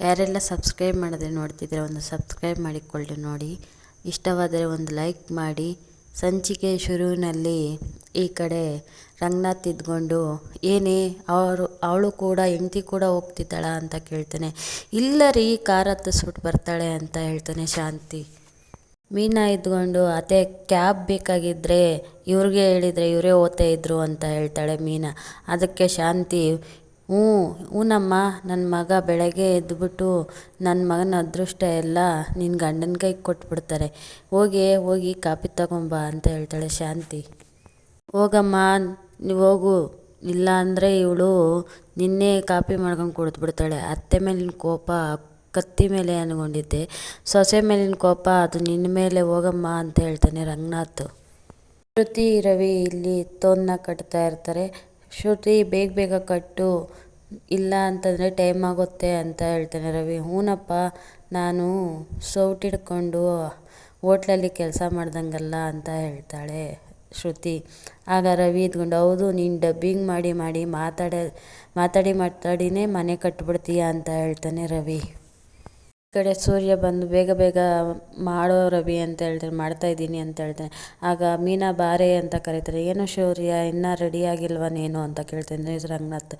ಯಾರೆಲ್ಲ ಸಬ್ಸ್ಕ್ರೈಬ್ ಮಾಡಿದ್ರೆ ನೋಡ್ತಿದ್ರೆ ಒಂದು ಸಬ್ಸ್ಕ್ರೈಬ್ ಮಾಡಿಕೊಳ್ಳಿ ನೋಡಿ. ಇಷ್ಟವಾದರೆ ಒಂದು ಲೈಕ್ ಮಾಡಿ. ಸಂಚಿಕೆ ಶುರುವಿನಲ್ಲಿ ಈ ಕಡೆ ರಂಗನಾಥ್ ಇದ್ಕೊಂಡು, ಏನೇ ಅವರು, ಅವಳು ಕೂಡ, ಹೆಂಡ್ತಿ ಕೂಡ ಹೋಗ್ತಿದ್ದಾಳ ಅಂತ ಕೇಳ್ತಾನೆ. ಇಲ್ಲ ರೀ, ಕಾರ್ ಹತ್ತಿಸ್ಬಿಟ್ಟು ಬರ್ತಾಳೆ ಅಂತ ಹೇಳ್ತಾನೆ ಶಾಂತಿ. ಮೀನಾ ಇದ್ಕೊಂಡು ಅದೇ ಕ್ಯಾಬ್ ಬೇಕಾಗಿದ್ದರೆ ಇವ್ರಿಗೆ ಹೇಳಿದರೆ ಇವರೇ ಓದ್ತಾ ಇದ್ರು ಅಂತ ಹೇಳ್ತಾಳೆ ಮೀನಾ. ಅದಕ್ಕೆ ಶಾಂತಿ ಹ್ಞೂ ಹ್ಞೂನಮ್ಮ ನನ್ನ ಮಗ ಬೆಳಗ್ಗೆ ಎದ್ದುಬಿಟ್ಟು ನನ್ನ ಮಗನ ಅದೃಷ್ಟ ಎಲ್ಲ ನಿನ್ನ ಗಂಡನ ಕೈಗೆ ಕೊಟ್ಬಿಡ್ತಾರೆ. ಹೋಗಿ ಹೋಗಿ ಕಾಪಿ ತಗೊಂಬಾ ಅಂತ ಹೇಳ್ತಾಳೆ ಶಾಂತಿ. ಹೋಗಮ್ಮ, ನೀವು ಹೋಗು. ಇಲ್ಲ ಅಂದರೆ ಇವಳು ನಿನ್ನೆ ಕಾಪಿ ಮಾಡ್ಕೊಂಡು ಕುಡಿದ್ಬಿಡ್ತಾಳೆ. ಅತ್ತೆ ಮೇಲಿನ ಕೋಪ ಕತ್ತಿ ಮೇಲೆ ಅನ್ಕೊಂಡಿದ್ದೆ ಸೊಸೆ ಮೇಲಿನ ಕೋಪ, ಅದು ನಿನ್ನ ಮೇಲೆ ಹೋಗಮ್ಮ ಅಂತ ಹೇಳ್ತಾನೆ ರಂಗನಾಥ್. ಶ್ರುತಿ, ರವಿ ಇಲ್ಲಿ ತೋನ್ನ ಕಟ್ತಾ ಇರ್ತಾರೆ. ಶ್ರುತಿ, ಬೇಗ ಬೇಗ ಕಟ್ಟು. ಇಲ್ಲ ಅಂತಂದರೆ ಟೈಮ್ ಆಗುತ್ತೆ ಅಂತ ಹೇಳ್ತಾನೆ ರವಿ. ಹ್ಞೂನಪ್ಪ ನಾನು ಸೌಟ್ ಹಿಡ್ಕೊಂಡು ಹೋಟ್ಲಲ್ಲಿ ಕೆಲಸ ಮಾಡ್ದಂಗಲ್ಲ ಅಂತ ಹೇಳ್ತಾಳೆ ಶ್ರುತಿ. ಆಗ ರವಿ ಇದ್ಕೊಂಡು, ಹೌದು, ನೀನು ಡಬ್ಬಿಂಗ್ ಮಾಡಿ ಮಾಡಿ ಮಾತಾಡ, ಮಾತಾಡಿ, ಮಾತಾಡಿನೇ ಮನೆ ಕಟ್ಬಿಡ್ತೀಯ? ಅಂತ ಹೇಳ್ತಾನೆ ರವಿ. ಕಡೆ ಸೂರ್ಯ ಬಂದು ಬೇಗ ಬೇಗ ಮಾಡೋ ರವಿ ಅಂತ ಹೇಳ್ತಾರೆ, ಮಾಡ್ತಾ ಇದ್ದೀನಿ ಅಂತ ಹೇಳ್ತಾನೆ ಆಗ ಮೀನಾ ಬಾರೆ ಅಂತ ಕರೀತಾರೆ, ಏನು ಶೌರ್ಯ, ಇನ್ನೂ ರೆಡಿ ಆಗಿಲ್ವಾ ನೀನು? ಅಂತ ಕೇಳ್ತಾನೆ ರಂಗನಾಥ್.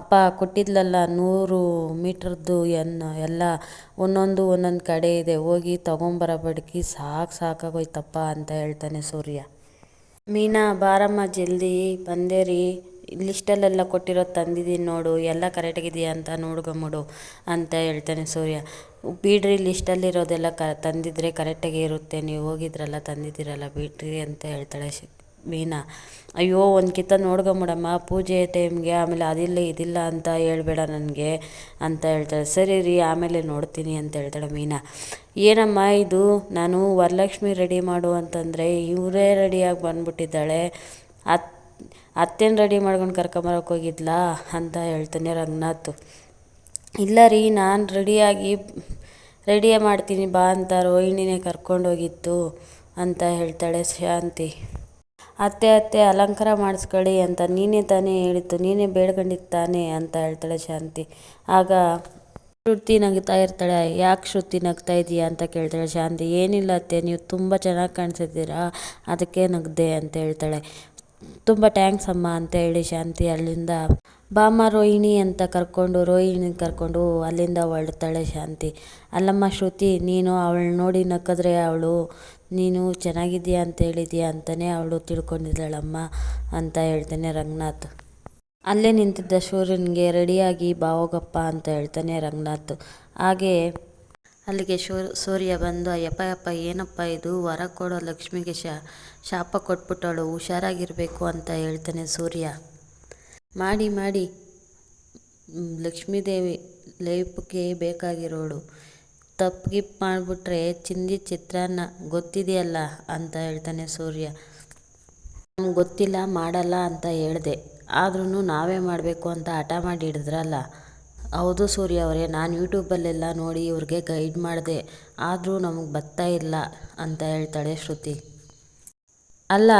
ಅಪ್ಪ ಕೊಟ್ಟಿದ್ಲಲ್ಲ ನೂರು ಮೀಟ್ರದ್ದು ಎನ್ನು ಎಲ್ಲ ಒಂದೊಂದು ಒಂದೊಂದು ಕಡೆ ಇದೆ, ಹೋಗಿ ತೊಗೊಂಬರಬಡ್ಕಿ ಸಾಕು ಸಾಕಾಗೋಯ್ತಪ್ಪ ಅಂತ ಹೇಳ್ತಾನೆ ಸೂರ್ಯ. ಮೀನಾ, ಬಾರಮ್ಮ, ಜಲ್ದಿ ಬಂದೇರಿ ರೀ, ಲಿಸ್ಟಲ್ಲೆಲ್ಲ ಕೊಟ್ಟಿರೋದು ತಂದಿದ್ದೀನಿ ನೋಡು, ಎಲ್ಲ ಕರೆಕ್ಟಾಗಿದೆಯಾ ಅಂತ ನೋಡ್ಕೊಂಬಿಡು, ಅಂತ ಹೇಳ್ತಾನೆ ಸೂರ್ಯ. ಬಿಡ್ರಿ ಲಿಸ್ಟಲ್ಲಿರೋದೆಲ್ಲ ಕ ತಂದಿದ್ದರೆ ಕರೆಕ್ಟಾಗೇ ಇರುತ್ತೆ, ನೀವು ಹೋಗಿದ್ರಲ್ಲ, ತಂದಿದ್ದೀರಲ್ಲ ಬಿಡ್ರಿ ಅಂತ ಹೇಳ್ತಾಳೆ ಮೀನಾ. ಅಯ್ಯೋ, ಒಂದು ಕಿತ್ತ ನೋಡ್ಕೊಂಬಿಡಮ್ಮ ಪೂಜೆ ಟೈಮ್ಗೆ ಆಮೇಲೆ ಅದಿಲ್ಲ, ಇದಿಲ್ಲ ಅಂತ ಹೇಳ್ಬೇಡ ನನಗೆ ಅಂತ ಹೇಳ್ತಾಳೆ. ಸರಿ ರೀ, ಆಮೇಲೆ ನೋಡ್ತೀನಿ ಅಂತ ಹೇಳ್ತಾಳೆ ಮೀನಾ. ಏನಮ್ಮ ಇದು? ನಾನು ವರಲಕ್ಷ್ಮಿ ರೆಡಿ ಮಾಡು ಅಂತಂದರೆ ಇವರೇ ರೆಡಿಯಾಗಿ ಬಂದುಬಿಟ್ಟಿದ್ದಾಳೆ. ಅತ್, ಅತ್ತೇನು ರೆಡಿ ಮಾಡ್ಕೊಂಡು ಕರ್ಕೊಂಬರಕ್ಕೆ ಹೋಗಿದ್ಲಾ ಅಂತ ಹೇಳ್ತಾನೆ ರಂಗನಾಥ್. ಇಲ್ಲ ರೀ, ನಾನು ರೆಡಿಯಾಗಿ ರೆಡಿಯೇ ಮಾಡ್ತೀನಿ ಬಾ ಅಂತ ರೋಹಿಣಿನೇ ಕರ್ಕೊಂಡೋಗಿತ್ತು ಅಂತ ಹೇಳ್ತಾಳೆ ಶಾಂತಿ. ಅತ್ತೆ ಅತ್ತೆ, ಅಲಂಕಾರ ಮಾಡಿಸ್ಕೊಳ್ಳಿ ಅಂತ ನೀನೇ ತಾನೇ ಹೇಳಿತ್ತು ನೀನೇ ಬೇಡ್ಕೊಂಡಿದ್ದು ತಾನೇ ಅಂತ ಹೇಳ್ತಾಳೆ ಶಾಂತಿ. ಆಗ ಶ್ರುತಿ ನಗ್ತಾ ಇರ್ತಾಳೆ, ಯಾಕೆ ಶ್ರುತಿ ನಗ್ತಾ ಇದೀಯಾ ಅಂತ ಕೇಳ್ತಾಳೆ ಶಾಂತಿ. ಏನಿಲ್ಲ ಅತ್ತೆ, ನೀವು ತುಂಬ ಚೆನ್ನಾಗಿ ಕಾಣಿಸಿದ್ದೀರಾ, ಅದಕ್ಕೆ ನಗ್ದೆ ಅಂತ ಹೇಳ್ತಾಳೆ. ತುಂಬ ಟ್ಯಾಂಕ್ಸ್ ಅಮ್ಮ ಅಂತ ಹೇಳಿ ಶಾಂತಿ ಅಲ್ಲಿಂದ ಬಾಮ್ಮ ರೋಹಿಣಿ ಅಂತ ಕರ್ಕೊಂಡು, ರೋಹಿಣಿ ಕರ್ಕೊಂಡು ಅಲ್ಲಿಂದ ಹೊರಡ್ತಾಳೆ ಶಾಂತಿ. ಅಲ್ಲಮ್ಮ ಶ್ರುತಿ, ನೀನು ಅವಳು ನೋಡಿ ನಕ್ಕಿದ್ರೆ ಅವಳು, ನೀನು ಚೆನ್ನಾಗಿದ್ದೀಯಾ ಅಂತ ಹೇಳಿದ್ಯಾ ಅಂತಲೇ ಅವಳು ತಿಳ್ಕೊಂಡಿದ್ದಾಳಮ್ಮ ಅಂತ ಹೇಳ್ತಾನೆ ರಂಗನಾಥ್. ಅಲ್ಲೇ ನಿಂತಿದ್ದ ಸೂರ್ಯನಿಗೆ ರೆಡಿಯಾಗಿ ಬಾವೋಗಪ್ಪ ಅಂತ ಹೇಳ್ತಾನೆ ರಂಗನಾಥ್. ಹಾಗೆ ಅಲ್ಲಿಗೆ ಸೂರ್ಯ ಬಂದು, ಅಯ್ಯಪ್ಪ ಯಪ್ಪ ಏನಪ್ಪ ಇದು? ವರ ಕೊಡೋ ಲಕ್ಷ್ಮಿಗೆ ಶಾಪ ಕೊಟ್ಬಿಟ್ಟವಳು, ಹುಷಾರಾಗಿರಬೇಕು ಅಂತ ಹೇಳ್ತಾನೆ ಸೂರ್ಯ. ಮಾಡಿ ಮಾಡಿ ಲಕ್ಷ್ಮೀದೇವಿ ಲೇಪಕ್ಕೆ ಬೇಕಾಗಿರೋಳು. ತಪ್ಪು ಗಿಪ್ ಮಾಡಿಬಿಟ್ರೆ ಚಿಂದಿ ಚಿತ್ರಾನ್ನ ಗೊತ್ತಿದೆಯಲ್ಲ ಅಂತ ಹೇಳ್ತಾನೆ ಸೂರ್ಯ. ನಮ್ಗೆ ಗೊತ್ತಿಲ್ಲ, ಮಾಡಲ್ಲ ಅಂತ ಹೇಳಿದೆ. ಆದ್ರೂ ನಾವೇ ಮಾಡಬೇಕು ಅಂತ ಹಠ ಮಾಡಿ ಹಿಡಿದ್ರಲ್ಲ. ಹೌದು ಸೂರ್ಯ ಅವರೇ, ನಾನು ಯೂಟ್ಯೂಬಲ್ಲೆಲ್ಲ ನೋಡಿ ಇವ್ರಿಗೆ ಗೈಡ್ ಮಾಡಿದೆ. ಆದರೂ ನಮಗೆ ಬರ್ತಾ ಇಲ್ಲ ಅಂತ ಹೇಳ್ತಾಳೆ ಶ್ರುತಿ. ಅಲ್ಲ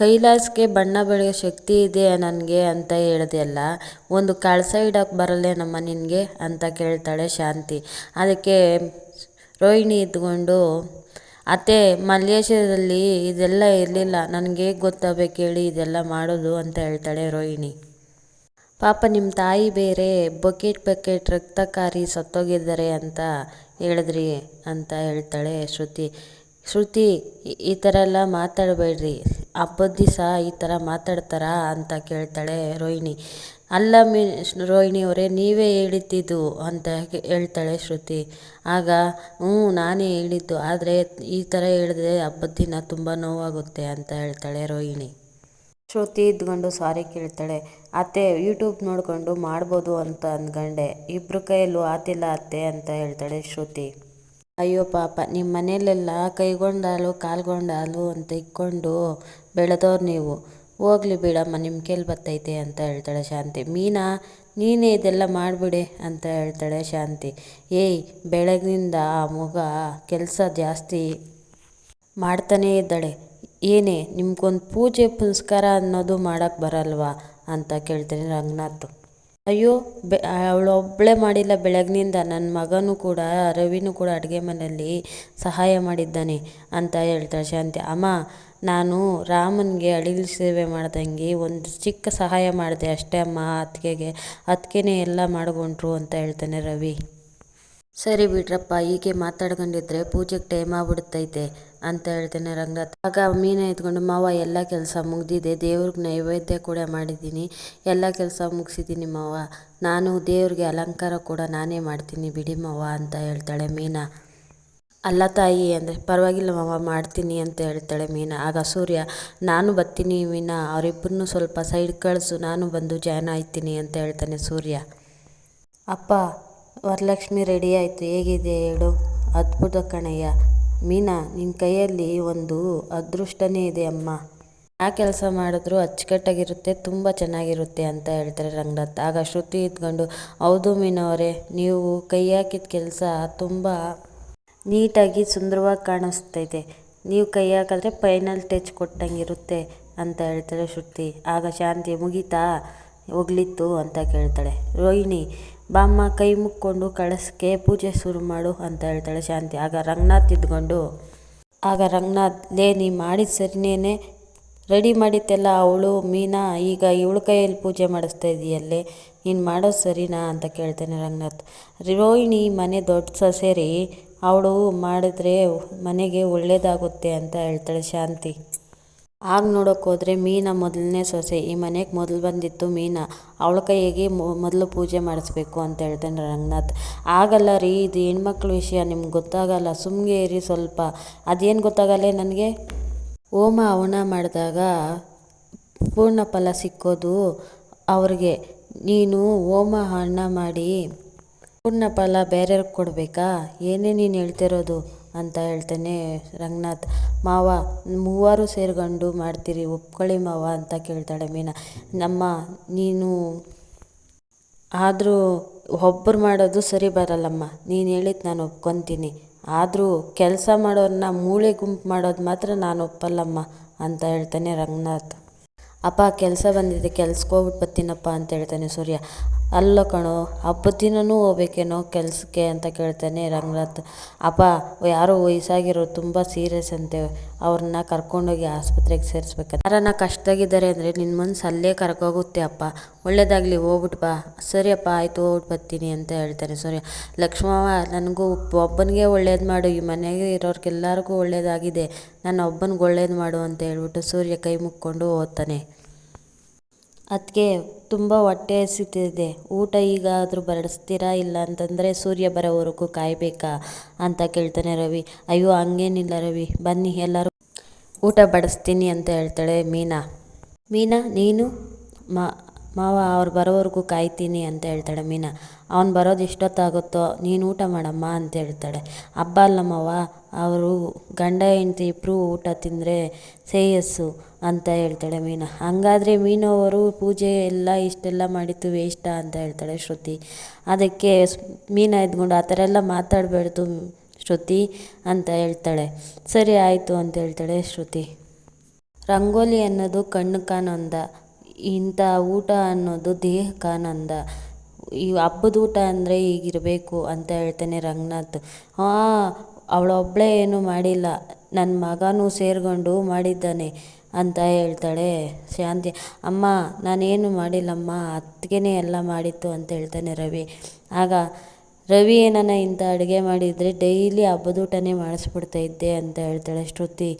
ಕೈಲಾಸಕ್ಕೆ ಬಣ್ಣ ಬೆಳೆಯೋ ಶಕ್ತಿ ಇದೆ ನನಗೆ ಅಂತ ಹೇಳಿದೆ ಅಲ್ಲ, ಒಂದು ಕಳಸ ಇಡೋಕ್ಕೆ ಬರಲ್ಲೇನಮ್ಮ ನಿನಗೆ ಅಂತ ಕೇಳ್ತಾಳೆ ಶಾಂತಿ. ಅದಕ್ಕೆ ರೋಹಿಣಿ ಇದ್ಕೊಂಡು, ಅತ್ತೆ, ಮಲ್ಲೇಶ್ವರದಲ್ಲಿ ಇದೆಲ್ಲ ಇರಲಿಲ್ಲ, ನನಗೆ ಗೊತ್ತಾಗಬೇಕು ಹೇಳಿ ಇದೆಲ್ಲ ಮಾಡೋದು ಅಂತ ಹೇಳ್ತಾಳೆ ರೋಹಿಣಿ. ಪಾಪ ನಿಮ್ಮ ತಾಯಿ ಬೇರೆ, ಬಕೆಟ್ ಬಕೆಟ್ ರಕ್ತ ಕಾರಿ ಸತ್ತೋಗಿದ್ದಾರೆ ಅಂತ ಹೇಳಿದ್ರಿ ಅಂತ ಹೇಳ್ತಾಳೆ ಶ್ರುತಿ. ಶ್ರುತಿ, ಈ ಥರ ಎಲ್ಲ ಮಾತಾಡಬೇಡ್ರಿ. ಹಬ್ಬದ ದಿವಸ ಈ ಥರ ಮಾತಾಡ್ತಾರಾ ಅಂತ ಕೇಳ್ತಾಳೆ ರೋಹಿಣಿ. ಅಲ್ಲ ಮೀ ರೋಹಿಣಿ ಅವರೇ, ನೀವೇ ಹೇಳಿದ್ದಿದ್ದು ಅಂತ ಹೇಳ್ತಾಳೆ ಶ್ರುತಿ. ಆಗ, ಹ್ಞೂ, ನಾನೇ ಹೇಳಿದ್ದು, ಆದರೆ ಈ ಥರ ಹೇಳಿದ್ರೆ ಹಬ್ಬದ ದಿನ ತುಂಬ ನೋವಾಗುತ್ತೆ ಅಂತ ಹೇಳ್ತಾಳೆ ರೋಹಿಣಿ. ಶ್ರುತಿ ಇದ್ಕೊಂಡು ಸಾರಿ ಕೇಳ್ತಾಳೆ. ಅತ್ತೆ ಯೂಟ್ಯೂಬ್ ನೋಡಿಕೊಂಡು ಮಾಡ್ಬೋದು ಅಂತ ಅಂದ್ಕೊಂಡೆ. ಇಬ್ಬರ ಕೈಯಲ್ಲೂ ಆತಿಲ್ಲ ಅತ್ತೆ ಅಂತ ಹೇಳ್ತಾಳೆ ಶ್ರುತಿ. ಅಯ್ಯೋ ಪಾಪ ನಿಮ್ಮ ಮನೆಯಲ್ಲೆಲ್ಲ ಕೈಗೊಂಡಾಲು, ಕಾಲ್ಗೊಂಡಾಲು ಅಂತ ಇಕ್ಕೊಂಡು ಬೆಳೆದವ್ರು ನೀವು. ಹೋಗ್ಲಿ ಬಿಡಮ್ಮ ನಿಮ್ಮ ಕೈಲಿ ಬತ್ತೈತೆ ಅಂತ ಹೇಳ್ತಾಳೆ ಶಾಂತಿ. ಮೀನಾ, ನೀನೇ ಇದೆಲ್ಲ ಮಾಡಿಬಿಡೆ ಅಂತ ಹೇಳ್ತಾಳೆ ಶಾಂತಿ. ಏಯ್, ಬೆಳಗಿನಿಂದ ಆ ಮಗ ಕೆಲಸ ಜಾಸ್ತಿ ಮಾಡ್ತಾನೇ ಇದ್ದಾಳೆ. ಏನೇ, ನಿಮ್ಗೊಂದು ಪೂಜೆ ಪುನಸ್ಕಾರ ಅನ್ನೋದು ಮಾಡೋಕ್ಕೆ ಬರಲ್ವಾ? ಅಂತ ಕೇಳ್ತಾನೆ ರಂಗನಾಥ್. ಅಯ್ಯೋ, ಬೆ ಅವಳೊಬ್ಬಳೇ ಮಾಡಿಲ್ಲ ಬೆಳಗ್ನಿಂದ. ನನ್ನ ಮಗನೂ ಕೂಡ ರವಿನೂ ಕೂಡ ಅಡುಗೆ ಮನೆಯಲ್ಲಿ ಸಹಾಯ ಮಾಡಿದ್ದಾನೆ ಅಂತ ಹೇಳ್ತಾಳೆ ಶಾಂತಿ. ಅಮ್ಮ, ನಾನು ರಾಮನಿಗೆ ಅಳಿಲು ಸೇವೆ ಮಾಡ್ದಂಗೆ ಒಂದು ಚಿಕ್ಕ ಸಹಾಯ ಮಾಡಿದೆ ಅಷ್ಟೇ ಅಮ್ಮ. ಅತ್ತಿಗೆಗೆ ಅದಕ್ಕೇ ಎಲ್ಲ ಮಾಡ್ಕೊಂಡ್ರು ಅಂತ ಹೇಳ್ತಾನೆ ರವಿ. ಸರಿ ಬಿಡ್ರಪ್ಪ, ಹೀಗೆ ಮಾತಾಡ್ಕೊಂಡಿದ್ರೆ ಪೂಜೆಗೆ ಟೈಮ್ ಆಗ್ಬಿಡ್ತೈತೆ ಅಂತ ಹೇಳ್ತೇನೆ ರಂಗನಾಥ್. ಆಗ ಮೀನ ಎತ್ಕೊಂಡು, ಮಾವ ಎಲ್ಲ ಕೆಲಸ ಮುಗ್ದಿದೆ, ದೇವ್ರಿಗೆ ನೈವೇದ್ಯ ಕೂಡ ಮಾಡಿದ್ದೀನಿ, ಎಲ್ಲ ಕೆಲಸ ಮುಗಿಸಿದ್ದೀನಿ ಮಾವ. ನಾನು ದೇವ್ರಿಗೆ ಅಲಂಕಾರ ಕೂಡ ನಾನೇ ಮಾಡ್ತೀನಿ ಬಿಡಿ ಮಾವ ಅಂತ ಹೇಳ್ತಾಳೆ ಮೀನಾ. ಅಲ್ಲ ತಾಯಿ ಅಂದರೆ, ಪರವಾಗಿಲ್ಲ ಮಾವ, ಮಾಡ್ತೀನಿ ಅಂತ ಹೇಳ್ತಾಳೆ ಮೀನಾ. ಆಗ ಸೂರ್ಯ, ನಾನು ಬರ್ತೀನಿ ಮೀನಾ ಅವರಿಬ್ಬರನ್ನೂ ಸ್ವಲ್ಪ ಸೈಡ್ ಕಳಿಸು, ನಾನು ಬಂದು ಜಾಯ್ನ್ ಆಯ್ತೀನಿ ಅಂತ ಹೇಳ್ತಾನೆ ಸೂರ್ಯ. ಅಪ್ಪ ವರಲಕ್ಷ್ಮಿ ರೆಡಿ ಆಯಿತು. ಹೇಗಿದೆ ಹೇಳು? ಅದ್ಭುತ ಕಣಯ್ಯ. ಮೀನಾ ನಿನ್ನ ಕೈಯಲ್ಲಿ ಒಂದು ಅದೃಷ್ಟನೇ ಇದೆ ಅಮ್ಮ. ಆ ಕೆಲಸ ಮಾಡಿದ್ರು ಅಚ್ಚುಕಟ್ಟಾಗಿರುತ್ತೆ, ತುಂಬ ಚೆನ್ನಾಗಿರುತ್ತೆ ಅಂತ ಹೇಳ್ತಾರೆ ರಂಗನಾಥ್. ಆಗ ಶ್ರುತಿ ಇದ್ಕೊಂಡು, ಹೌದು ಮೀನವರೇ ನೀವು ಕೈ ಹಾಕಿದ ಕೆಲಸ ತುಂಬ ನೀಟಾಗಿ ಸುಂದರವಾಗಿ ಕಾಣಿಸ್ತೈತೆ ನೀವು ಕೈ ಹಾಕಿದ್ರೆ ಫೈನಲ್ ಟಚ್ ಕೊಟ್ಟಂಗಿರುತ್ತೆ ಅಂತ ಹೇಳ್ತಾಳೆ ಶ್ರುತಿ. ಆಗ ಶಾಂತಿ, ಮುಗೀತಾ? ಹೋಗ್ಲಿತ್ತು? ಅಂತ ಕೇಳ್ತಾಳೆ. ರೋಹಿಣಿ ಬಾಮ್ಮ ಕೈ ಮುಕ್ಕೊಂಡು ಕಳಸಕ್ಕೆ ಪೂಜೆ ಶುರು ಮಾಡು ಅಂತ ಹೇಳ್ತಾಳೆ ಶಾಂತಿ. ಆಗ ರಂಗನಾಥ್ ಇದ್ಕೊಂಡು, ಆಗ ರಂಗನಾಥ್, ಲೇ, ನೀ ಮಾಡಿದ ಸರಿನೇನೆ? ರೆಡಿ ಮಾಡಿತ್ತೆಲ್ಲ ಅವಳು ಮೀನಾ? ಈಗ ಇವಳು ಕೈಯಲ್ಲಿ ಪೂಜೆ ಮಾಡಿಸ್ತಾ ಇದೆಯಲ್ಲೇ ನೀನು ಮಾಡೋದು ಸರಿನಾ? ಅಂತ ಕೇಳ್ತಾನೆ ರಂಗನಾಥ್. ರೋಹಿಣಿ, ಮನೆ ದೊಡ್ಡ ಸೊಸೆ ರೀ. ಅವಳು ಮಾಡಿದ್ರೆ ಮನೆಗೆ ಒಳ್ಳೇದಾಗುತ್ತೆ ಅಂತ ಹೇಳ್ತಾಳೆ ಶಾಂತಿ. ಆಗ ನೋಡೋಕೆ ಹೋದರೆ ಮೀನಾ ಮೊದಲನೇ ಸೊಸೆ. ಈ ಮನೆಗೆ ಮೊದಲು ಬಂದಿತ್ತು ಮೀನಾ. ಅವಳ ಕೈಗೆ ಮೊದಲು ಪೂಜೆ ಮಾಡಿಸ್ಬೇಕು ಅಂತ ಹೇಳ್ತಾನೆ ರಂಗನಾಥ್. ಆಗಲ್ಲ ರೀ, ಇದು ಹೆಣ್ಮಕ್ಳ ವಿಷಯ, ನಿಮ್ಗೆ ಗೊತ್ತಾಗಲ್ಲ. ಸುಮ್ಮನೆ ಇರಿ ಸ್ವಲ್ಪ. ಅದೇನು ಗೊತ್ತಾಗಲ್ಲ ನನಗೆ? ಹೋಮ ಅವನ ಮಾಡಿದಾಗ ಪೂರ್ಣ ಫಲ ಸಿಕ್ಕೋದು ಅವ್ರಿಗೆ. ನೀನು ಹೋಮ ಹವನ ಮಾಡಿ ಪೂರ್ಣ ಫಲ ಬೇರೆಯವ್ರಿಗೆ ಕೊಡಬೇಕಾ? ಏನೇ ನೀನು ಹೇಳ್ತಿರೋದು. ಅಂತ ಹೇಳ್ತಾನೆ, ರಂಗನಾಥ್. ಮಾವ, ಮೂವರು ಸೇರ್ಕೊಂಡು ಮಾಡ್ತೀರಿ, ಒಪ್ಕೊಳ್ಳಿ ಮಾವ ಅಂತ ಕೇಳ್ತಾಳೆ ಮೀನಾ. ನಮ್ಮ, ನೀನು ಆದರೂ ಒಬ್ಬರು ಮಾಡೋದು ಸರಿ ಬರಲ್ಲಮ್ಮ. ನೀನು ಹೇಳಿದ್ದು ನಾನು ಒಪ್ಕೊತೀನಿ. ಆದರೂ ಕೆಲಸ ಮಾಡೋರನ್ನ ಮೂಳೆ ಗುಂಪು ಮಾಡೋದು ಮಾತ್ರ ನಾನು ಒಪ್ಪಲ್ಲಮ್ಮ ಅಂತ ಹೇಳ್ತಾನೆ ರಂಗನಾಥ್. ಅಪ್ಪ, ಕೆಲಸ ಬಂದಿದೆ ಕೆಲ್ಸಕ್ಕೆ ಹೋಗ್ಬಿಟ್ಟು ಬರ್ತೀನಪ್ಪ ಅಂತ ಹೇಳ್ತಾನೆ ಸೂರ್ಯ. ಅಲ್ಲ ಕಣೋ ಹಬ್ಬದ ದಿನನೂ ಹೋಗ್ಬೇಕೇನೋ ಕೆಲಸಕ್ಕೆ ಅಂತ ಕೇಳ್ತಾನೆ ರಂಗನಾಥ್. ಅಪ್ಪ, ಯಾರೋ ವಯಸ್ಸಾಗಿರೋರು ತುಂಬ ಸೀರಿಯಸ್ ಅಂತೆ, ಅವ್ರನ್ನ ಕರ್ಕೊಂಡೋಗಿ ಆಸ್ಪತ್ರೆಗೆ ಸೇರಿಸ್ಬೇಕು ಯಾರನ್ನ ಕಷ್ಟದಾಗಿದ್ದಾರೆ ಅಂದರೆ ನಿನ್ನ ಮನ್ಸು ಅಲ್ಲೇ ಕರ್ಕೋಗುತ್ತೆ ಅಪ್ಪ. ಒಳ್ಳೇದಾಗಲಿ ಹೋಗ್ಬಿಟ್ಟು ಬಾ. ಸರಿಯಪ್ಪ ಆಯಿತು ಹೋಗ್ಬಿಟ್ಟು ಬರ್ತೀನಿ ಅಂತ ಹೇಳ್ತಾನೆ ಸೂರ್ಯ. ಲಕ್ಷ್ಮವ್ವ, ನನಗೂ ಒಬ್ಬನಿಗೆ ಒಳ್ಳೇದು ಮಾಡು. ಈ ಮನೆಗೆ ಇರೋರ್ಗೆಲ್ಲರಿಗೂ ಒಳ್ಳೇದಾಗಿದೆ. ನನ್ನ ಒಬ್ಬನಿಗೆ ಒಳ್ಳೇದು ಮಾಡು ಅಂತ ಹೇಳ್ಬಿಟ್ಟು ಸೂರ್ಯ ಕೈ ಮುಕ್ಕೊಂಡು ಓದ್ತಾನೆ. ಅದಕ್ಕೆ ತುಂಬ ಹೊಟ್ಟೆ ಹಸಿತಿದೆ. ಊಟ ಈಗಾದರೂ ಬಡಿಸ್ತೀರಾ ಇಲ್ಲ ಅಂತಂದರೆ ಸೂರ್ಯ ಬರೋವರೆಗೂ ಕಾಯಬೇಕಾ ಅಂತ ಕೇಳ್ತಾನೆ ರವಿ. ಅಯ್ಯೋ, ಹಂಗೇನಿಲ್ಲ ರವಿ. ಬನ್ನಿ, ಎಲ್ಲರೂ ಊಟ ಬಡಿಸ್ತೀನಿ ಅಂತ ಹೇಳ್ತಾಳೆ ಮೀನಾ. ಮೀನಾ, ನೀನು? ಮಾವ ಅವ್ರು ಬರೋವರೆಗೂ ಕಾಯ್ತೀನಿ ಅಂತ ಹೇಳ್ತಾಳೆ ಮೀನಾ. ಅವ್ನು ಬರೋದು ಎಷ್ಟೊತ್ತಾಗುತ್ತೋ ನೀನು ಊಟ ಮಾಡಮ್ಮ ಅಂತ ಹೇಳ್ತಾಳೆ. ಹಬ್ಬ ಅಲ್ಲಮ್ಮವ್ವ ಮಾವ ಅವರು ಗಂಡ ಹೆಂಡ್ತಿ ಇಬ್ಬರು ಊಟ ತಿಂದರೆ ಶ್ರೇಯಸ್ಸು ಅಂತ ಹೇಳ್ತಾಳೆ ಮೀನಾ. ಹಾಗಾದ್ರೆ ಮೀನವರು ಪೂಜೆ ಎಲ್ಲ ಇಷ್ಟೆಲ್ಲ ಮಾಡಿದ್ದು ವೇಸ್ಟಾ ಅಂತ ಹೇಳ್ತಾಳೆ ಶ್ರುತಿ. ಅದಕ್ಕೆ ಮೀನಾ ಎದ್ಕೊಂಡು ಆ ಥರ ಎಲ್ಲ ಮಾತಾಡಬಾರ್ದು ಶ್ರುತಿ ಅಂತ ಹೇಳ್ತಾಳೆ. ಸರಿ ಆಯಿತು ಅಂತ ಹೇಳ್ತಾಳೆ ಶ್ರುತಿ. ರಂಗೋಲಿ ಅನ್ನೋದು ಕಣ್ಣು ಕಾನಂದ ಇಂಥ ಊಟ ಅನ್ನೋದು ದೇಹಕ್ಕೆ ಆನಂದ ಈ ಹಬ್ಬದ ಊಟ ಅಂದರೆ ಹೀಗಿರಬೇಕು ಅಂತ ಹೇಳ್ತಾನೆ ರಂಗನಾಥ್. ಹಾಂ ಅವಳೊಬ್ಬಳೇ ಏನೂ ಮಾಡಿಲ್ಲ. ನನ್ನ ಮಗನೂ ಸೇರಿಕೊಂಡು ಮಾಡಿದ್ದಾನೆ ಅಂತ ಹೇಳ್ತಾಳೆ ಶಾಂತಿ. ಅಮ್ಮ, ನಾನೇನು ಮಾಡಿಲ್ಲಮ್ಮ, ಅತ್ತಿಗೆನೇ ಎಲ್ಲ ಮಾಡಿತ್ತು ಅಂತ ಹೇಳ್ತಾನೆ ರವಿ. ಆಗ, ರವಿ, ಏನನ ಇಂಥ ಅಡುಗೆ ಮಾಡಿದರೆ ಡೈಲಿ ಹಬ್ಬದ ಊಟನೇ ಮಾಡಿಸ್ಬಿಡ್ತಾ ಇದ್ದೆ ಅಂತ ಹೇಳ್ತಾಳೆ ಶ್ರುತಿ.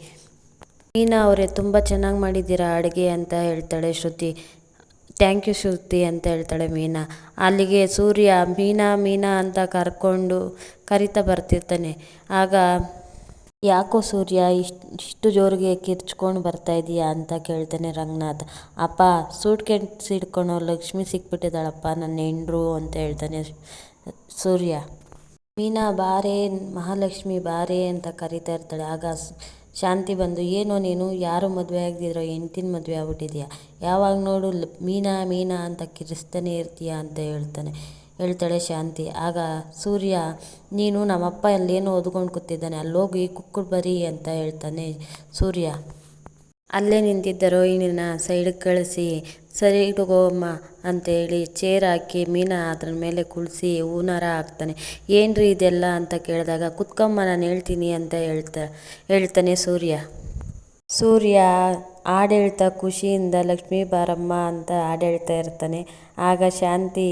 ಮೀನಾ ಅವರೇ, ತುಂಬ ಚೆನ್ನಾಗಿ ಮಾಡಿದ್ದೀರಾ ಅಡುಗೆ? ಅಂತ ಹೇಳ್ತಾಳೆ ಶ್ರುತಿ. ಥ್ಯಾಂಕ್ ಯು ಶ್ರುತಿ ಅಂತ ಹೇಳ್ತಾಳೆ ಮೀನಾ. ಅಲ್ಲಿಗೆ ಸೂರ್ಯ, ಮೀನಾ ಮೀನಾ ಅಂತ ಕರ್ಕೊಂಡು ಕರಿತಾ ಬರ್ತಿರ್ತಾನೆ. ಆಗ, ಯಾಕೋ ಸೂರ್ಯ, ಇಷ್ಟು ಇಷ್ಟು ಜೋರಿಗೆ ಕಿರ್ಚ್ಕೊಂಡು ಬರ್ತಾ ಇದೀಯಾ ಅಂತ ಕೇಳ್ತಾನೆ ರಂಗನಾಥ್. ಅಪ್ಪ ಸೂಟ್ ಕೆಟ್ಸ್ ಹಿಡ್ಕೊಂಡು ಲಕ್ಷ್ಮಿ ಸಿಕ್ಬಿಟ್ಟಿದ್ದಾಳಪ್ಪ, ನನ್ನ ಹೆಂಡ್ರು ಅಂತ ಹೇಳ್ತಾನೆ ಸೂರ್ಯ. ಮೀನಾ, ಬಾರೇ, ಮಹಾಲಕ್ಷ್ಮಿ, ಬಾರೇ ಅಂತ ಕರಿತಾ ಇರ್ತಾಳೆ. ಆಗ ಶಾಂತಿ ಬಂದು, ಏನೋ ನೀನು, ಯಾರು ಮದುವೆ ಆಗದಿರೋ ಹೆಂಡ್ತಿನ ಮದುವೆ ಆಗ್ಬಿಟ್ಟಿದ್ಯಾ? ಯಾವಾಗ ನೋಡು ಮೀನಾ ಮೀನಾ ಅಂತ ಕಿರಿಸ್ತಾನೆ ಇರ್ತೀಯ ಅಂತ ಹೇಳ್ತಾನೆ, ಹೇಳ್ತಾಳೆ ಶಾಂತಿ. ಆಗ ಸೂರ್ಯ, ನೀನು ನಮ್ಮಪ್ಪ ಅಲ್ಲೇನೋ ಓದ್ಕೊಂಡು ಕೂತಿದ್ದಾನೆ, ಅಲ್ಲೋಗಿ ಕುಕ್ಕುಡ್ ಬರಿ ಅಂತ ಹೇಳ್ತಾನೆ ಸೂರ್ಯ. ಅಲ್ಲೇ ನಿಂತಿದ್ದ ರೋಹಿಣಿನ ಸೈಡಿಗೆ ಕಳಿಸಿ, ಸರಿ ತಗೋಮ್ಮ ಅಂತೇಳಿ ಚೇರ್ ಹಾಕಿ ಮೀನಾ ಅದ್ರ ಮೇಲೆ ಕುಳಿಸಿ ಹೂನಾರ ಹಾಕ್ತಾನೆ. ಏನ್ರಿ ಇದೆಲ್ಲ? ಅಂತ ಕೇಳಿದಾಗ ಕುತ್ಕಮ್ಮ ನಾನು ಹೇಳ್ತೀನಿ ಅಂತ ಹೇಳ್ತಾ, ಹೇಳ್ತಾನೆ ಸೂರ್ಯ. ಸೂರ್ಯ ಹಾಡು ಹೇಳ್ತಾ ಖುಷಿಯಿಂದ, ಲಕ್ಷ್ಮೀ ಬಾರಮ್ಮ ಅಂತ ಹಾಡು ಹೇಳ್ತಾ ಇರ್ತಾನೆ. ಆಗ ಶಾಂತಿ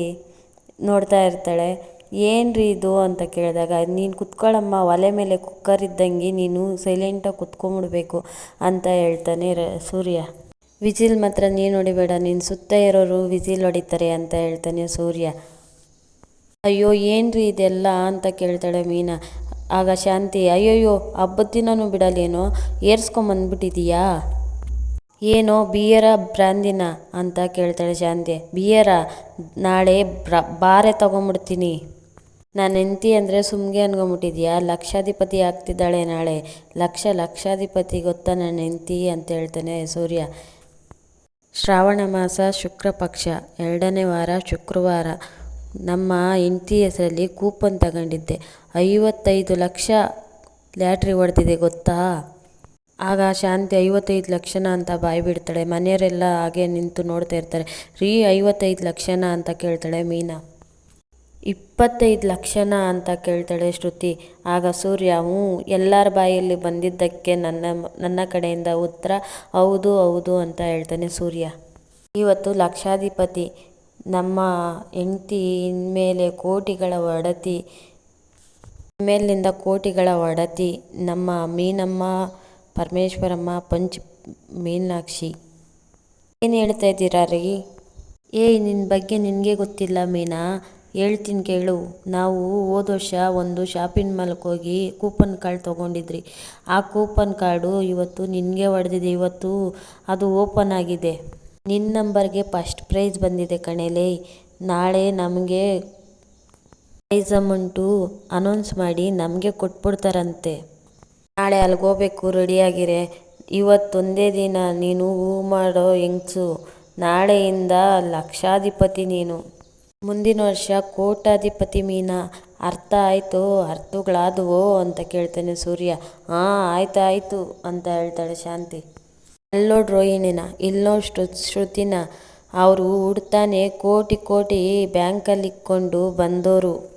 ನೋಡ್ತಾ ಇರ್ತಾಳೆ. ಏನ್ರಿ ಇದು ಅಂತ ಕೇಳಿದಾಗ, ನೀನು ಕುತ್ಕೊಳ್ಳಮ್ಮ ಒಲೆ ಮೇಲೆ ಕುಕ್ಕರ್ ಇದ್ದಂಗೆ ನೀನು ಸೈಲೆಂಟಾಗಿ ಕುತ್ಕೊಂಬಿಡ್ಬೇಕು ಅಂತ ಹೇಳ್ತಾನೆ ಸೂರ್ಯ. ವಿಜಿಲ್ ಮಾತ್ರ ನೀನು ಹೊಡಿಬೇಡ ನೀನು ಸುತ್ತ ಇರೋರು ವಿಜಿಲ್ ಹೊಡಿತಾರೆ ಅಂತ ಹೇಳ್ತಾನೆ ಸೂರ್ಯ. ಅಯ್ಯೋ, ಏನ್ರಿ ಇದೆಲ್ಲ ಅಂತ ಕೇಳ್ತಾಳೆ ಮೀನಾ. ಆಗ ಶಾಂತಿ, ಅಯ್ಯಯ್ಯೋ, ಹಬ್ಬದ ದಿನನೂ ಬಿಡಲೇನೋ ಏರ್ಸ್ಕೊಂಬಂದ್ಬಿಟ್ಟಿದೀಯಾ? ಏನೋ, ಬಿಯರ ಬ್ರಾಂದಿನ ಅಂತ ಕೇಳ್ತಾಳೆ ಶಾಂತಿ. ಬಿಯರ, ನಾಳೆ ಬ್ರ, ಬಾರೆ ತೊಗೊಂಬಿಡ್ತೀನಿ. ನಾನು ಹೆಂಡ್ತಿ ಅಂದರೆ ಸುಮ್ಗೆ ಅನ್ಕೊಂಬಿಟ್ಟಿದ್ಯಾ ಲಕ್ಷಾಧಿಪತಿ ಆಗ್ತಿದ್ದಾಳೆ ನಾಳೆ. ಲಕ್ಷ ಲಕ್ಷಾಧಿಪತಿ ಗೊತ್ತಾ ನನ್ನ ಹೆಂಡ್ತಿ ಅಂತ ಹೇಳ್ತಾನೆ ಸೂರ್ಯ. ಶ್ರಾವಣ ಮಾಸ ಶುಕ್ರ ಪಕ್ಷ. ಎರಡನೇ ವಾರ ಶುಕ್ರವಾರ. ನಮ್ಮ ಹೆಂಡ್ತಿ ಹೆಸರಲ್ಲಿ ಕೂಪನ್ ತಗೊಂಡಿದ್ದೆ. ಐವತ್ತೈದು ಲಕ್ಷ ಲ್ಯಾಟ್ರಿ ಹೊಡೆದಿದೆ ಗೊತ್ತಾ? ಆಗ ಶಾಂತಿ ಐವತ್ತೈದು ಲಕ್ಷನ ಅಂತ ಬಾಯಿ ಬಿಡ್ತಾಳೆ. ಮನೆಯವರೆಲ್ಲ ಹಾಗೆ ನಿಂತು ನೋಡ್ತಾ ಇರ್ತಾರೆ. ರೀ ಐವತ್ತೈದು ಲಕ್ಷನ ಅಂತ ಕೇಳ್ತಾಳೆ ಮೀನಾ. ಇಪ್ಪತ್ತೈದು ಲಕ್ಷನ ಅಂತ ಕೇಳ್ತಾಳೆ ಶ್ರುತಿ. ಆಗ ಸೂರ್ಯ, ಹ್ಞೂ, ಎಲ್ಲರ ಬಾಯಲ್ಲಿ ಬಂದಿದ್ದಕ್ಕೆ ನನ್ನ ನನ್ನ ಕಡೆಯಿಂದ ಉತ್ತರ, ಹೌದು ಹೌದು ಅಂತ ಹೇಳ್ತಾನೆ ಸೂರ್ಯ. ಇವತ್ತು ಲಕ್ಷಾಧಿಪತಿ, ನಮ್ಮ ಹೆಂಡ್ತಿ ಇನ್ಮೇಲೆ ಕೋಟಿಗಳ ಒಡತಿ ಮೇಲಿನಿಂದ ಕೋಟಿಗಳ ಒಡತಿ, ನಮ್ಮ ಮೀನಮ್ಮ, ಪರಮೇಶ್ವರಮ್ಮ, ಪಂಚ ಮೀನಾಕ್ಷಿ. ಏನು ಹೇಳ್ತಾ ಇದ್ದೀರಾ ರೀ? ಏಯ್ ನಿನ್ನ ಬಗ್ಗೆ ನಿನಗೆ ಗೊತ್ತಿಲ್ಲ ಮೀನಾ? ಹೇಳ್ತೀನಿ ಕೇಳು. ನಾವು ಹೋದ ವರ್ಷ ಒಂದು ಶಾಪಿಂಗ್ ಮಾಲ್ಗೆ ಹೋಗಿ ಕೂಪನ್ ಕಾರ್ಡ್ ತೊಗೊಂಡಿದ್ರಿ. ಆ ಕೂಪನ್ ಕಾರ್ಡು ಇವತ್ತು ನಿನಗೆ ಹೊಡೆದಿದೆ. ಇವತ್ತು ಅದು ಓಪನ್ ಆಗಿದೆ. ನಿನ್ನ ನಂಬರ್ಗೆ ಫಸ್ಟ್ ಪ್ರೈಸ್ ಬಂದಿದೆ ಕಣೇಲೆ. ನಾಳೆ ನಮಗೆ ಪ್ರೈಸ್ ಅಮೌಂಟು ಅನೌನ್ಸ್ ಮಾಡಿ ನಮಗೆ ಕೊಟ್ಬಿಡ್ತಾರಂತೆ. ನಾಳೆ ಅಲ್ಲಿಗೆ ಹೋಗ್ಬೇಕು. ರೆಡಿಯಾಗಿರೆ ಇವತ್ತೊಂದೇ ದಿನ ನೀನು ಹೂ ಮಾಡೋ ಹೆಂಗ್ಸು. ನಾಳೆಯಿಂದ ಲಕ್ಷಾಧಿಪತಿ ನೀನು. ಮುಂದಿನ ವರ್ಷ ಕೋಟ್ಯಾಧಿಪತಿ ಮೀನಾ. ಅರ್ಥ ಆಯಿತು, ಅರ್ಥಗಳಾದವು ಅಂತ ಕೇಳ್ತಾನೆ ಸೂರ್ಯ. ಹಾಂ, ಆಯ್ತು, ಆಯಿತು ಅಂತ ಹೇಳ್ತಾಳೆ ಶಾಂತಿ. ಅಲ್ಲೋಡ್ ರೋಹಿಣಿನ ಇಲ್ಲೋ ಶ್ರು, ಶ್ರುತಿನ. ಅವರು ಹುಡ್ತಾನೆ ಕೋಟಿ ಕೋಟಿ ಬ್ಯಾಂಕಲ್ಲಿ ಇಕ್ಕೊಂಡು ಬಂದೋರು.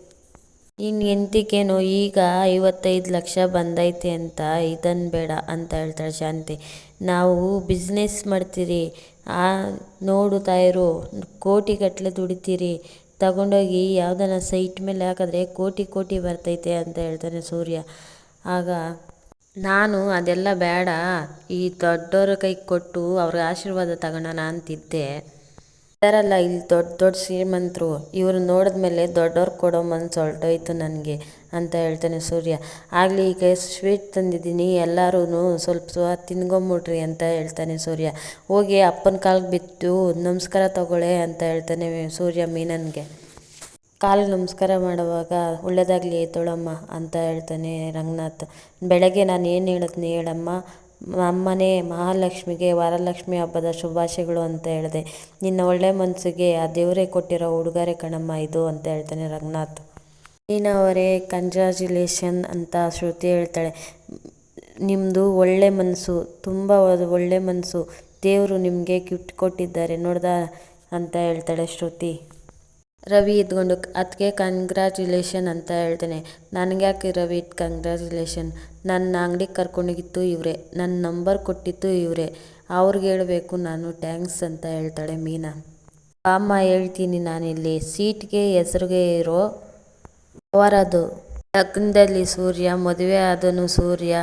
ಇನ್ನು ಎಂತಿಕೇನೋ ಈಗ ಐವತ್ತೈದು ಲಕ್ಷ ಬಂದೈತೆ ಅಂತ ಇದನ್ನು ಬೇಡ ಅಂತ ಹೇಳ್ತಾಳೆ ಶಾಂತಿ. ನಾವು ಬಿಸ್ನೆಸ್ ಮಾಡ್ತೀರಿ. ಆ ನೋಡು ತಾಯರು ಕೋಟಿಗಟ್ಟಲೆ ದುಡಿತೀರಿ. ತಗೊಂಡೋಗಿ ಯಾವ್ದಾನ ಸೈಟ್ ಮೇಲೆ ಹಾಕಿದ್ರೆ ಕೋಟಿ ಕೋಟಿ ಬರ್ತೈತೆ ಅಂತ ಹೇಳ್ತಾನೆ ಸೂರ್ಯ. ಆಗ ನಾನು ಅದೆಲ್ಲ ಬೇಡ, ಈ ದೊಡ್ಡವರ ಕೈಗೆ ಕೊಟ್ಟು ಅವ್ರ ಆಶೀರ್ವಾದ ತಗೊಳ್ಳೋಣ ಅಂತಿದ್ದೆ. ಇದ್ದಾರಲ್ಲ ಇಲ್ಲಿ ದೊಡ್ಡ ದೊಡ್ಡ ಶ್ರೀಮಂತರು. ಇವ್ರು ನೋಡಿದ್ಮೇಲೆ ದೊಡ್ಡವ್ರು ಕೊಡೋ ಮನ್ಸು ಹೊರಟೋಯ್ತು ನನಗೆ ಅಂತ ಹೇಳ್ತಾನೆ ಸೂರ್ಯ. ಆಗಲಿ ಈಗ ಸ್ವೀಟ್ ತಂದಿದ್ದೀನಿ ಎಲ್ಲರೂ ಸ್ವಲ್ಪ ಸ್ವ ತಿನ್ಕೊಂಬಿಡ್ರಿ ಅಂತ ಹೇಳ್ತಾನೆ ಸೂರ್ಯ. ಹೋಗಿ ಅಪ್ಪನ ಕಾಲಿಗೆ ಬಿತ್ತು ನಮಸ್ಕಾರ ತಗೊಳ್ಳೆ ಅಂತ ಹೇಳ್ತಾನೆ ಸೂರ್ಯ ಮೀನನ್ಗೆ. ಕಾಲು ನಮಸ್ಕಾರ ಮಾಡುವಾಗ ಒಳ್ಳೆಯದಾಗಲಿ ತೊಳಮ್ಮ ಅಂತ ಹೇಳ್ತಾನೆ ರಂಗನಾಥ್. ಬೆಳಗ್ಗೆ ನಾನು ಏನು ಹೇಳಿದ್ನಿ ಹೇಳಮ್ಮ ನಮ್ಮನೆ ಮಹಾಲಕ್ಷ್ಮಿಗೆ ವರಲಕ್ಷ್ಮಿ ಹಬ್ಬದ ಶುಭಾಶಯಗಳು ಅಂತ ಹೇಳಿದೆ. ನಿನ್ನ ಒಳ್ಳೆ ಮನಸ್ಸಿಗೆ ಆ ದೇವರೇ ಕೊಟ್ಟಿರೋ ಉಡುಗೊರೆ ಕಣಮ್ಮ ಇದು ಅಂತ ಹೇಳ್ತಾನೆ ರಂಗನಾಥ್. ನೀನವರೇ ಕಂಗ್ರ್ಯಾಚುಲೇಷನ್ ಅಂತ ಶ್ರುತಿ ಹೇಳ್ತಾಳೆ. ನಿಮ್ಮದು ಒಳ್ಳೆ ಮನಸ್ಸು ತುಂಬ ಒಳ್ಳೆ ಮನಸ್ಸು ದೇವರು ನಿಮಗೆ ಗಿಫ್ಟ್ ಕೊಟ್ಟಿದ್ದಾರೆ ನೋಡ್ದ ಅಂತ ಹೇಳ್ತಾಳೆ ಶ್ರುತಿ. ರವಿ ಇದ್ಕೊಂಡು ಅದಕ್ಕೆ ಕಂಗ್ರ್ಯಾಚುಲೇಷನ್ ಅಂತ ಹೇಳ್ತೇನೆ. ನನಗೆ ಯಾಕೆ ರವಿ ಕಂಗ್ರ್ಯಾಚುಲೇಷನ್ ನನ್ನ ಅಂಗಡಿಗೆ ಕರ್ಕೊಂಡೋಗಿತ್ತು ಇವರೇ. ನನ್ನ ನಂಬರ್ ಕೊಟ್ಟಿತ್ತು ಇವರೇ. ಅವ್ರಿಗೆ ಹೇಳಬೇಕು ನಾನು ಟ್ಯಾಂಕ್ಸ್ ಅಂತ ಹೇಳ್ತಾಳೆ ಮೀನಾ. ಅಮ್ಮ ಹೇಳ್ತೀನಿ ನಾನಿಲ್ಲಿ. ಸೀಟ್ಗೆ ಹೆಸರಿಗೆ ಇರೋ ಅವರದು. ಲಗ್ನದಲ್ಲಿ ಸೂರ್ಯ, ಮದುವೆ ಆದನು ಸೂರ್ಯ.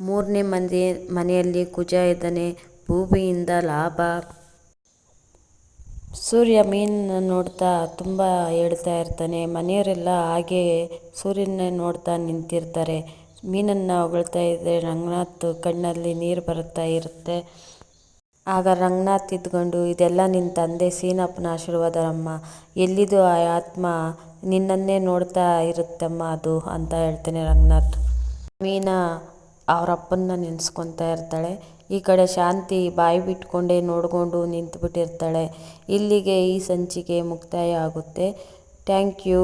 ಮೂರನೇ ಮಂದಿ ಮನೆಯಲ್ಲಿ ಕುಜ ಇದ್ದಾನೆ. ಭೂಮಿಯಿಂದ ಲಾಭ. ಸೂರ್ಯ ಮೀನನ್ನು ನೋಡ್ತಾ ತುಂಬ ಹೇಳ್ತಾ ಇರ್ತಾನೆ. ಮನೆಯವರೆಲ್ಲ ಹಾಗೆ ಸೂರ್ಯನ್ನೇ ನೋಡ್ತಾ ನಿಂತಿರ್ತಾರೆ. ಮೀನನ್ನು ಹೊಗಳ್ತಾ ಇದ್ದರೆ ರಂಗನಾಥ್ ಕಣ್ಣಲ್ಲಿ ನೀರು ಬರುತ್ತಾ ಇರುತ್ತೆ. ಆಗ ರಂಗನಾಥ್ ಇದ್ಕೊಂಡು, ಇದೆಲ್ಲ ನಿನ್ನ ತಂದೆ ಸೀನಪ್ಪನ ಆಶೀರ್ವಾದರಮ್ಮ. ಎಲ್ಲಿದು ಆ ಆತ್ಮ? ನಿನ್ನನ್ನೇ ನೋಡ್ತಾ ಇರುತ್ತಮ್ಮ ಅದು, ಅಂತ ಹೇಳ್ತಾನೆ ರಂಗನಾಥ್. ಮೀನಾ ಅವರಪ್ಪನ್ನ ನೆನೆಸ್ಕೊತಾ ಇರ್ತಾಳೆ. ಈ ಕಡೆ ಶಾಂತಿ ಬಾಯಿ ಬಿಟ್ಕೊಂಡೇ ನೋಡಿಕೊಂಡು ನಿಂತುಬಿಟ್ಟಿರ್ತಾಳೆ. ಇಲ್ಲಿಗೆ ಈ ಸಂಚಿಕೆ ಮುಕ್ತಾಯ ಆಗುತ್ತೆ. Thank you.